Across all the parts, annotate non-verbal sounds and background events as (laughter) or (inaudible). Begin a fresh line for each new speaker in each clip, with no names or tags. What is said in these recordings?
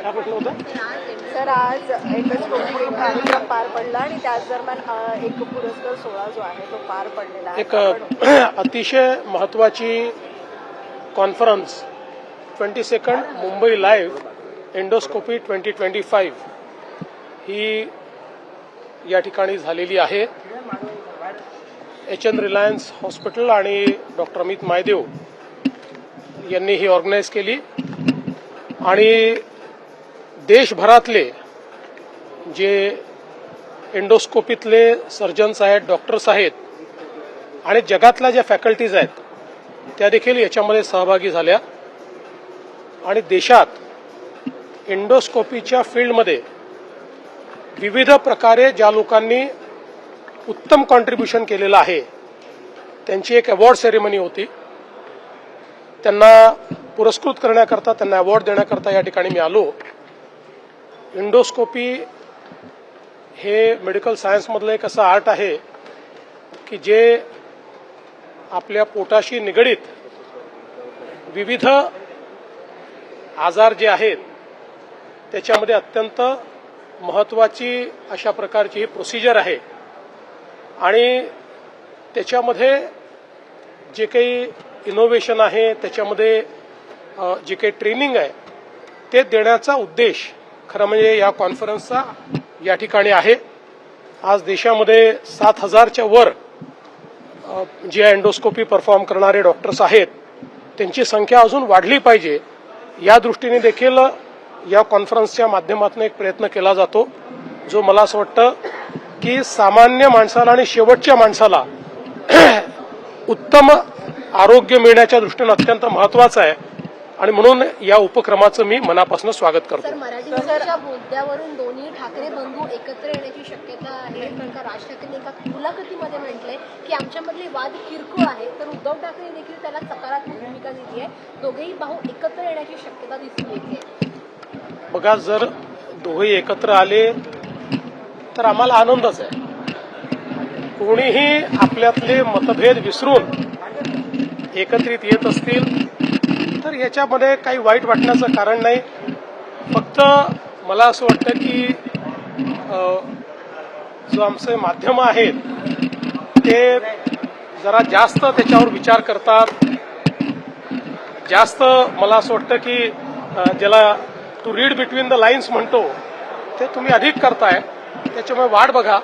Sir आज endoscopy कार्यक्रम पार पडला आणि त्याच दरम्यान एक पुरस्कार सोहळा जो आहे तो पार पडलेला
एक (clears throat) अतिशय महत्त्वाची conference twenty second Mumbai live endoscopy twenty twenty five ही या ठिकाणी झालेली आहे. एच एन रिलायन्स हॉस्पिटल आणि डॉक्टर अमित मायदेव यांनी ही ऑर्गनाईज केली. आणि देशभरातले जे एंडोस्कोपीतले सर्जन्स आहेत डॉक्टर्स आहेत आणि जगातल्या ज्या फॅकल्टीज आहेत त्या देखील याच्यामध्ये सहभागी झाल्या. आणि देशात एंडोस्कोपीच्या फील्डमध्ये विविध प्रकारे ज्या लोकांनी उत्तम कॉन्ट्रीब्युशन केलेलं आहे त्यांची एक अवॉर्ड सेरेमनी होती. त्यांना पुरस्कृत करण्याकरता त्यांना अवॉर्ड देण्याकरता या ठिकाणी मी आलो. इंडोस्कोपी हे मेडिकल सायन्समधलं एक असं आर्ट आहे की जे आपल्या पोटाशी निगडीत विविध आजार जे आहेत त्याच्यामध्ये अत्यंत महत्त्वाची अशा प्रकारची ही प्रोसिजर आहे. आणि त्याच्यामध्ये जे काही इनोव्हेशन आहे त्याच्यामध्ये जे काही ट्रेनिंग आहे ते देण्याचा उद्देश खरं म्हणजे या कॉन्फरन्सचा या ठिकाणी आहे. आज देशामध्ये सात हजारच्या वर जे अँडोस्कोपी परफॉर्म करणारे डॉक्टर्स आहेत त्यांची संख्या अजून वाढली पाहिजे. या दृष्टीने देखील या कॉन्फरन्सच्या माध्यमातून एक प्रयत्न केला जातो जो मला असं वाटतं की सामान्य माणसाला आणि शेवटच्या माणसाला (clears throat) उत्तम आरोग्य मिळण्याच्या दृष्टीनं अत्यंत महत्वाचं आहे. आणि म्हणून या उपक्रमाचं मी मनापासून स्वागत करतो.
मुद्द्यावरून दोन्ही ठाकरे बंधू एकत्र येण्याची शक्यता आहे. कारण का राज ठाकरेंनी एका मुलाखतीमध्ये म्हटलंय की आमच्यामधले वाद किरकोळ आहे. तर उद्धव ठाकरे देखील त्याला सकारात्मक भूमिका दिली आहे दोघेही भाऊ एकत्र येण्याची शक्यता दिसून येते.
बघा जर दोघे एकत्र आले तर आम्हाला आनंदच आहे. कोणीही आपल्यातले मतभेद विसरून एकत्रित येत असतील तर याच्यामध्ये काही वाईट वाटण्याचं कारण नाही. फक्त मला असं वाटतं की जो आमचे माध्यम आहेत ते जरा जास्त त्याच्यावर विचार करतात. जास्त मला असं वाटतं की ज्याला to read between the lines म्हणतो ते तुम्ही अधिक करताय त्याच्यामुळे वाट बघा.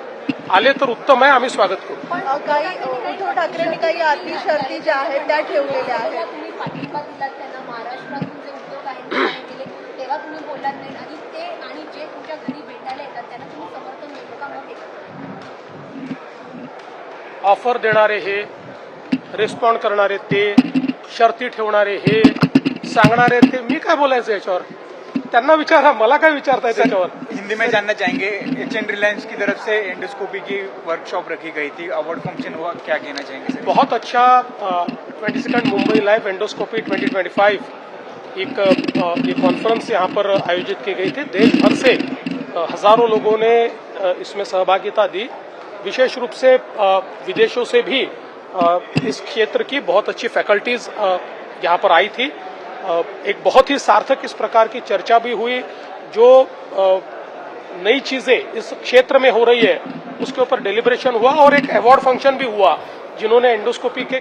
आले तर उत्तम आहे आम्ही स्वागत करू.
पण काही उद्धव ठाकरेंनी काही अटी शर्ती ज्या आहेत त्या ठेवलेल्या आहेत.
तुम्ही पाठिंबा दिलात त्यांना महाराष्ट्रातून जे उद्योग आहेत ते नाही केले तेव्हा तुम्ही बोललात नाही. आणि ते आणि जे तुमच्या घरी भेटायला येतात त्यांना तुम्ही समर्थन देतो का मग? एकत्र
ऑफर देणारे हे रिस्पॉन्ड करणारे ते शर्ती ठेवणारे हे सांगणारे ते मी काय बोलायचं याच्यावर? त्यांना विचारा मला काय विचारताय त्याच्यावर?
हिंदी में जानना चाहेंगे एच रिलायंस की तरफ़ से एंडोस्कोपी की वर्कशॉप रखी गई थी। अवार्ड फ़ंक्शन हुआ क्या कहना चाहेंगे सर?
बहुत अच्छा twenty second Mumbai live endoscopy 2025 एक अ, ये कॉन्फ्रेंस यहाँ पर आयोजित की गई थी। देश भर से हज़ारों लोगों ने इसमें सहभागिता दी। विशेष रूप से विदेशों से भी इस क्षेत्र की बहुत अच्छी फैकल्टीज यहाँ पर आई थी। एक बहुत ही सार्थक इस प्रकार की चर्चा भी हुई, जो नई चीज़ें इस क्षेत्र में हो रही है, उसके ऊपर डेलीब्रेशन हुआ और एक अवार्ड फ़ंक्शन भी हुआ, जिन्होंने एंडोस्कोपी के